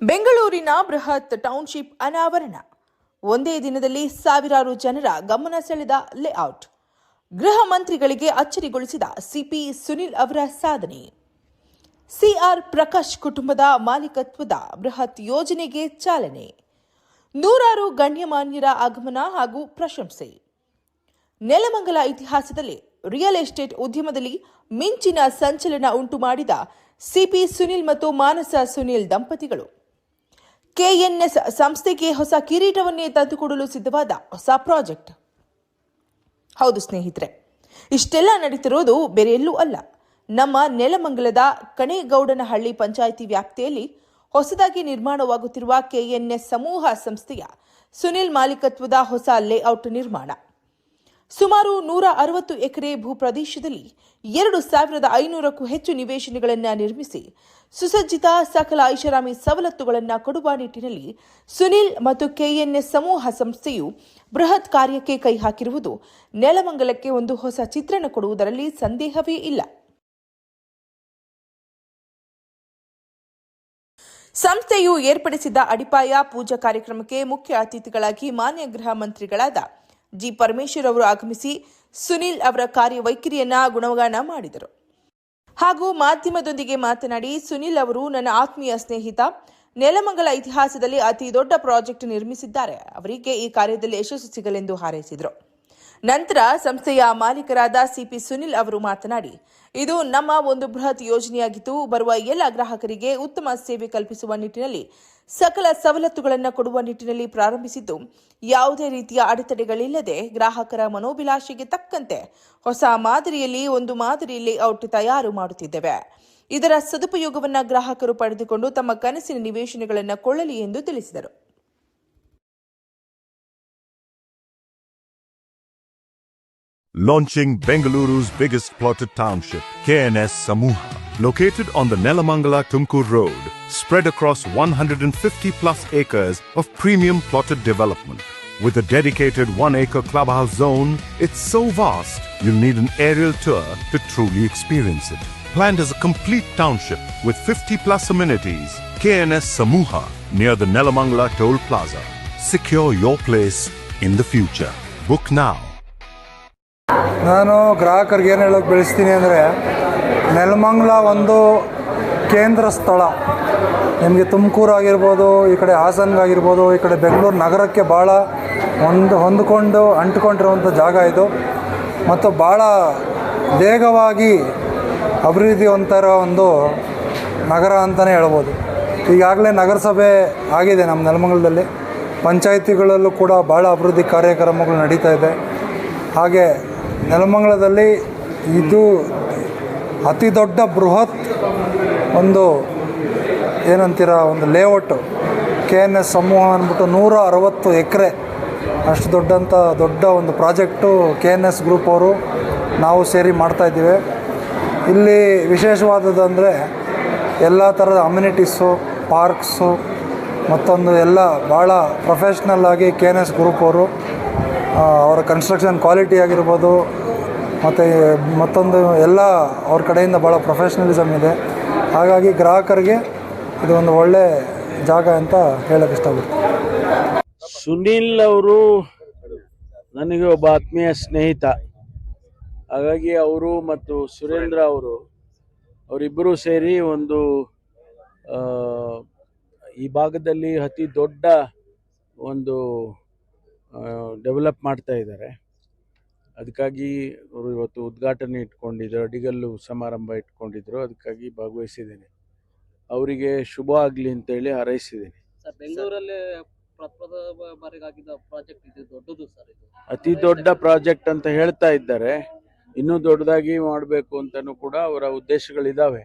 ಬೆಂಗಳೂರಿನ ಬೃಹತ್ ಟೌನ್ಶಿಪ್ ಅನಾವರಣ. ಒಂದೇ ದಿನದಲ್ಲಿ ಸಾವಿರಾರು ಜನರ ಗಮನ ಸೆಳೆದ ಲೇಔಟ್. ಗೃಹ ಮಂತ್ರಿಗಳಿಗೆ ಅಚ್ಚರಿಗೊಳಿಸಿದ ಸಿಪಿ ಸುನಿಲ್ ಅವರ ಸಾಧನೆ. ಸಿಆರ್ ಪ್ರಕಾಶ್ ಕುಟುಂಬದ ಮಾಲೀಕತ್ವದ ಬೃಹತ್ ಯೋಜನೆಗೆ ಚಾಲನೆ. ನೂರಾರು ಗಣ್ಯಮಾನ್ಯರ ಆಗಮನ ಹಾಗೂ ಪ್ರಶಂಸೆ. ನೆಲಮಂಗಲ ಇತಿಹಾಸದಲ್ಲಿ ರಿಯಲ್ ಎಸ್ಟೇಟ್ ಉದ್ಯಮದಲ್ಲಿ ಮಿಂಚಿನ ಸಂಚಲನ ಉಂಟು ಮಾಡಿದ ಸಿಪಿ ಸುನಿಲ್ ಮತ್ತು ಮಾನಸ ಸುನಿಲ್ ದಂಪತಿಗಳು. ಕೆಎನ್ಎಸ್ ಸಂಸ್ಥೆಗೆ ಹೊಸ ಕಿರೀಟವನ್ನೇ ತಂದುಕೊಡಲು ಸಿದ್ಧವಾದ ಹೊಸ ಪ್ರಾಜೆಕ್ಟ್. ಹೌದು ಸ್ನೇಹಿತರೆ, ಇಷ್ಟೆಲ್ಲ ನಡೀತಿರೋದು ಬೇರೆ ಎಲ್ಲೂ ಅಲ್ಲ. ನಮ್ಮ ನೆಲಮಂಗಲದ ಕಣೇಗೌಡನಹಳ್ಳಿ ಪಂಚಾಯಿತಿ ವ್ಯಾಪ್ತಿಯಲ್ಲಿ ಹೊಸದಾಗಿ ನಿರ್ಮಾಣವಾಗುತ್ತಿರುವ ಕೆಎನ್ಎಸ್ ಸಮೂಹ ಸಂಸ್ಥೆಯ ಸುನಿಲ್ ಮಾಲೀಕತ್ವದ ಹೊಸ ಲೇಔಟ್ ನಿರ್ಮಾಣ. ಸುಮಾರು ನೂರ ಅರವತ್ತು ಎಕರೆ ಭೂ ಪ್ರದೇಶದಲ್ಲಿ ಎರಡು ಸಾವಿರದ ಐನೂರಕ್ಕೂ ಹೆಚ್ಚು ನಿವೇಶನಗಳನ್ನು ನಿರ್ಮಿಸಿ ಸುಸಜ್ಜಿತ ಸಕಲ ಐಷಾರಾಮಿ ಸವಲತ್ತುಗಳನ್ನು ಕೊಡುವ ನಿಟ್ಟಿನಲ್ಲಿ ಸುನಿಲ್ ಮತ್ತು ಕೆಎನ್ಎಸ್ ಸಮೂಹ ಸಂಸ್ಥೆಯು ಬೃಹತ್ ಕಾರ್ಯಕ್ಕೆ ಕೈ ಹಾಕಿರುವುದು ನೆಲಮಂಗಲಕ್ಕೆ ಒಂದು ಹೊಸ ಚಿತ್ರಣ ಕೊಡುವುದರಲ್ಲಿ ಸಂದೇಹವೇ ಇಲ್ಲ. ಸಂಸ್ಥೆಯು ಏರ್ಪಡಿಸಿದ್ದ ಅಡಿಪಾಯ ಪೂಜಾ ಕಾರ್ಯಕ್ರಮಕ್ಕೆ ಮುಖ್ಯ ಅತಿಥಿಗಳಾಗಿ ಮಾನ್ಯ ಗೃಹ ಮಂತ್ರಿಗಳಾದ ಜಿ ಪರಮೇಶ್ವರ್ ಅವರು ಆಗಮಿಸಿ ಸುನಿಲ್ ಅವರ ಕಾರ್ಯವೈಖರಿಯನ್ನ ಗುಣಗಾನ ಮಾಡಿದರು. ಹಾಗೂ ಮಾಧ್ಯಮದೊಂದಿಗೆ ಮಾತನಾಡಿ, ಸುನಿಲ್ ಅವರು ನನ್ನ ಆತ್ಮೀಯ ಸ್ನೇಹಿತ. ನೆಲಮಂಗಲ ಇತಿಹಾಸದಲ್ಲಿ ಅತಿ ದೊಡ್ಡ ಪ್ರಾಜೆಕ್ಟ್ ನಿರ್ಮಿಸಿದ್ದಾರೆ. ಅವರಿಗೆ ಈ ಕಾರ್ಯದಲ್ಲಿ ಯಶಸ್ಸು ಸಿಗಲೆಂದು ಹಾರೈಸಿದರು. ನಂತರ ಸಂಸ್ಥೆಯ ಮಾಲೀಕರಾದ ಸಿಪಿ ಸುನಿಲ್ ಅವರು ಮಾತನಾಡಿ, ಇದು ನಮ್ಮ ಒಂದು ಬೃಹತ್ ಯೋಜನೆಯಾಗಿದ್ದು, ಬರುವ ಎಲ್ಲ ಗ್ರಾಹಕರಿಗೆ ಉತ್ತಮ ಸೇವೆ ಕಲ್ಪಿಸುವ ನಿಟ್ಟಿನಲ್ಲಿ ಸಕಲ ಸವಲತ್ತುಗಳನ್ನು ಕೊಡುವ ನಿಟ್ಟಿನಲ್ಲಿ ಪ್ರಾರಂಭಿಸಿದ್ದು, ಯಾವುದೇ ರೀತಿಯ ಅಡೆತಡೆಗಳಿಲ್ಲದೆ ಗ್ರಾಹಕರ ಮನೋಭಿಲಾಷೆಗೆ ತಕ್ಕಂತೆ ಹೊಸ ಮಾದರಿಯಲ್ಲಿ ಒಂದು ಮಾದರಿ ಲೇಔಟ್ ತಯಾರು ಮಾಡುತ್ತಿದ್ದೇವೆ. ಇದರ ಸದುಪಯೋಗವನ್ನು ಗ್ರಾಹಕರು ಪಡೆದುಕೊಂಡು ತಮ್ಮ ಕನಸಿನ ನಿವೇಶನಗಳನ್ನು ಕೊಳ್ಳಲಿ ಎಂದು ತಿಳಿಸಿದರು. Launching Bengaluru's biggest plotted township, KNS Samuha. Located on the Nelamangala Tumkur Road, spread across 150 plus acres of premium plotted development. With a dedicated one acre clubhouse zone, it's so vast you'll need an aerial tour to truly experience it. Planned as a complete township with 50 plus amenities, KNS Samuha near the Nelamangala Toll Plaza. Secure your place in the future. Book now. ನಾನು ಗ್ರಾಹಕರಿಗೆ ಏನು ಹೇಳೋಕ್ಕೆ ಬೆಳೆಸ್ತೀನಿ ಅಂದರೆ, ನೆಲಮಂಗ್ಲ ಒಂದು ಕೇಂದ್ರ ಸ್ಥಳ. ನಿಮಗೆ ತುಮಕೂರು ಆಗಿರ್ಬೋದು, ಈ ಕಡೆ ಹಾಸನ್ಗಾಗಿರ್ಬೋದು ಈ ಕಡೆ ಬೆಂಗಳೂರು ನಗರಕ್ಕೆ ಭಾಳ ಒಂದು ಹೊಂದಿಕೊಂಡು ಅಂಟ್ಕೊಂಡಿರುವಂಥ ಜಾಗ ಇದು. ಮತ್ತು ಭಾಳ ವೇಗವಾಗಿ ಅಭಿವೃದ್ಧಿ ಹೊಂದಿರೋ ಒಂದು ನಗರ ಅಂತಲೇ ಹೇಳ್ಬೋದು. ಈಗಾಗಲೇ ನಗರಸಭೆ ಆಗಿದೆ ನಮ್ಮ ನೆಲಮಂಗಲದಲ್ಲಿ. ಪಂಚಾಯಿತಿಗಳಲ್ಲೂ ಕೂಡ ಭಾಳ ಅಭಿವೃದ್ಧಿ ಕಾರ್ಯಕ್ರಮಗಳು ನಡೀತಾ ಇದೆ. ಹಾಗೆ ನೆಲಮಂಗಲದಲ್ಲಿ ಇದು ಅತಿ ದೊಡ್ಡ ಬೃಹತ್ ಒಂದು ಏನಂತೀರ, ಒಂದು ಲೇಔಟು ಕೆ ಎನ್ ಎಸ್ ಸಮೂಹ ಅಂದ್ಬಿಟ್ಟು ನೂರ ಅರವತ್ತು ಎಕರೆ. ಅಷ್ಟು ದೊಡ್ಡಂಥ ದೊಡ್ಡ ಒಂದು project K N S group ಅವರು ನಾವು ಸೇರಿ ಮಾಡ್ತಾಯಿದ್ದೀವಿ ಇಲ್ಲಿ ವಿಶೇಷವಾದದ್ದು ಎಲ್ಲ ಥರದ ಅಮ್ಯುನಿಟೀಸು ಪಾರ್ಕ್ಸು ಮತ್ತೊಂದು ಎಲ್ಲ ಭಾಳ ಪ್ರೊಫೆಷ್ನಲ್ ಆಗಿ ಕೆ ಎನ್ ಎಸ್ ಗ್ರೂಪ್ ಅವರು ಅವರ ಕನ್ಸ್ಟ್ರಕ್ಷನ್ ಕ್ವಾಲಿಟಿ ಆಗಿರ್ಬೋದು, ಮತ್ತು ಮತ್ತೊಂದು ಎಲ್ಲ ಅವ್ರ ಕಡೆಯಿಂದ ಭಾಳ ಪ್ರೊಫೆಷ್ನಲಿಸಮ್ ಇದೆ. ಹಾಗಾಗಿ ಗ್ರಾಹಕರಿಗೆ ಇದು ಒಂದು ಒಳ್ಳೆ ಜಾಗ ಅಂತ ಹೇಳೋಕ್ಕೆ ಇಷ್ಟಪಡ್ತೀನಿ. ಸುನಿಲ್ ಅವರು ನನಗೆ ಒಬ್ಬ ಆತ್ಮೀಯ ಸ್ನೇಹಿತ. ಹಾಗಾಗಿ ಅವರು ಮತ್ತು ಸುರೇಂದ್ರ ಅವರು, ಅವರಿಬ್ಬರು ಸೇರಿ ಒಂದು ಈ ಭಾಗದಲ್ಲಿ ಅತಿ ದೊಡ್ಡ ಒಂದು ಡೆವಲಪ್ ಮಾಡ್ತಾ ಇದ್ದಾರೆ. ಅದಕ್ಕಾಗಿ ಅವರು ಇವತ್ತು ಉದ್ಘಾಟನೆ ಇಟ್ಕೊಂಡಿದ್ದರು ಅಡಿಗಲ್ಲು ಸಮಾರಂಭ ಇಟ್ಕೊಂಡಿದ್ರು ಅದಕ್ಕಾಗಿ ಭಾಗವಹಿಸಿದ್ದೇನೆ. ಅವರಿಗೆ ಶುಭ ಆಗಲಿ ಅಂತೇಳಿ ಹಾರೈಸಿದ್ದೀನಿ. ಸರ್ ಬೆಂಗಳೂರಲ್ಲೇ ಪ್ರಪ್ರಥಮ ಪ್ರಾಜೆಕ್ಟ್ ಇದು ದೊಡ್ಡದು ಸರ್ ಇದು. ಅತಿ ದೊಡ್ಡ ಪ್ರಾಜೆಕ್ಟ್ ಅಂತ ಹೇಳ್ತಾ ಇದ್ದಾರೆ. ಇನ್ನೂ ದೊಡ್ಡದಾಗಿ ಮಾಡಬೇಕು ಅಂತಲೂ ಕೂಡ ಅವರ ಉದ್ದೇಶಗಳಿದ್ದಾವೆ